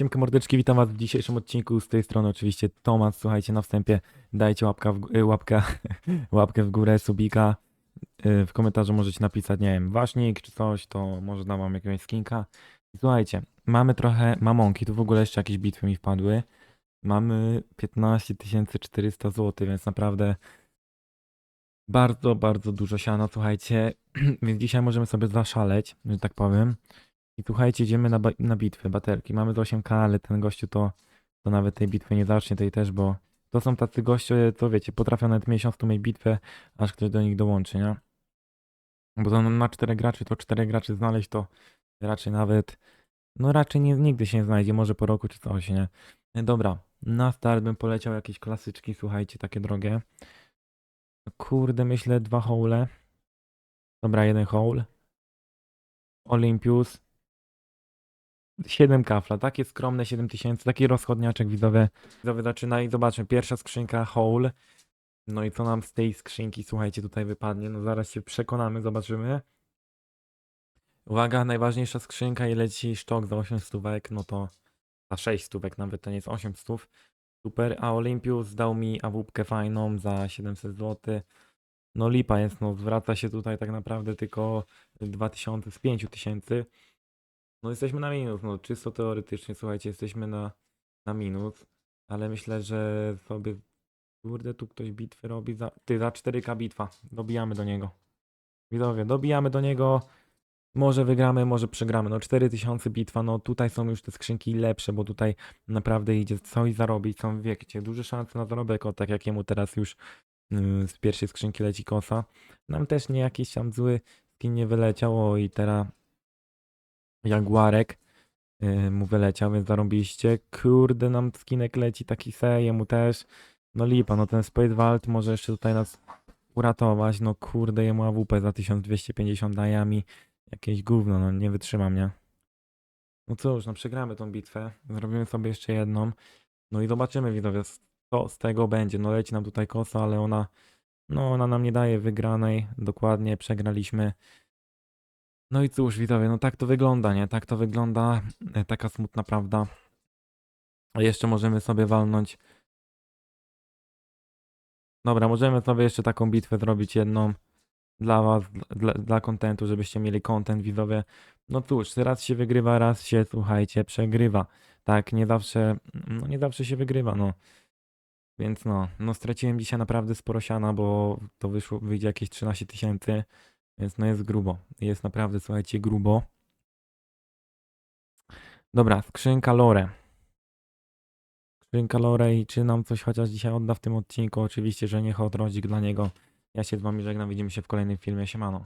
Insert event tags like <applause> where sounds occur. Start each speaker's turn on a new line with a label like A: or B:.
A: Siemka mordeczki, witam was w dzisiejszym odcinku. Z tej strony oczywiście Tomasz. Słuchajcie, na wstępie dajcie łapka w, y, łapkę, <laughs> łapkę w górę, subika. Y, W komentarzu możecie napisać, nie wiem, ważnik czy coś, to może dam wam jakiegoś skinka. Słuchajcie, mamy trochę mamonki, tu w ogóle jeszcze jakieś bitwy mi wpadły. Mamy 15 400 zł, więc naprawdę bardzo, bardzo dużo siana, słuchajcie. <clears throat> więc dzisiaj możemy sobie zaszaleć, że tak powiem. I słuchajcie, idziemy na, na bitwę, baterki. Mamy do 8k, ale ten gościu to, to nawet tej bitwy nie zacznie, tej też, bo to są tacy goście, to wiecie, potrafią nawet miesiąc tu mieć bitwę, aż ktoś do nich dołączy, nie? Bo to na 4 graczy, to 4 graczy znaleźć to raczej nawet, no raczej nie, nigdy się nie znajdzie, może po roku czy coś, nie? E, Dobra, na start bym poleciał jakieś klasyczki, słuchajcie, takie drogie. Kurde, myślę dwa hole. Dobra, jeden hole. Olympus. 7 kafla, takie skromne 7000, taki rozchodniaczek widzowie. Widzowie zaczyna i zobaczmy, pierwsza skrzynka hole. No i co nam z tej skrzynki, słuchajcie, tutaj wypadnie, no zaraz się przekonamy, zobaczymy. Uwaga, najważniejsza skrzynka i leci sztok za 8 stówek, no to za 6 stówek nawet, to nie jest 8 stów. Super, a Olympius dał mi awupkę fajną za 700 zł. No lipa jest, no zwraca się tutaj tak naprawdę tylko 2000 z 5000. No jesteśmy na minus, no czysto teoretycznie, słuchajcie, jesteśmy na, na minus, ale myślę, że sobie, kurde, tu ktoś bitwy robi za, ty, za 4K bitwa, dobijamy do niego. Widzowie, dobijamy do niego, może wygramy, może przegramy, no 4000 bitwa, no tutaj są już te skrzynki lepsze, bo tutaj naprawdę idzie coś zarobić, są wiecie, duże szanse na zarobek, o tak jak jemu teraz już yy, z pierwszej skrzynki leci kosa. Nam też nie jakiś tam zły skin nie wyleciał, o i teraz Jaguarek yy, mu wyleciał, więc zarobiliście. Kurde, nam skinek leci taki se, jemu też. No lipa, no ten Space Vault może jeszcze tutaj nas uratować. No kurde, jemu AWP za 1250 daje a mi jakieś gówno, no nie wytrzymam, nie? No cóż, no przegramy tą bitwę. Zrobimy sobie jeszcze jedną. No i zobaczymy, widzowie, co z tego będzie. No leci nam tutaj kosa, ale ona, no ona nam nie daje wygranej. Dokładnie, przegraliśmy. No i cóż, widzowie, no tak to wygląda, nie? Tak to wygląda. E, Taka smutna prawda. A jeszcze możemy sobie walnąć. Dobra, możemy sobie jeszcze taką bitwę zrobić jedną dla was, dla, kontentu, żebyście mieli content, widzowie. No cóż, raz się wygrywa, raz się, słuchajcie, przegrywa. Tak, nie zawsze, no nie zawsze się wygrywa, no. Więc no, no straciłem dzisiaj naprawdę sporo siana, bo to wyszło, wyjdzie jakieś 13 tysięcy. Więc no jest grubo. Jest naprawdę, słuchajcie, grubo. Dobra, skrzynka Lore. Skrzynka Lore i czy nam coś chociaż dzisiaj odda w tym odcinku? Oczywiście, że niech odrodzik dla niego. Ja się z wami żegnam, widzimy się w kolejnym filmie. Siemano.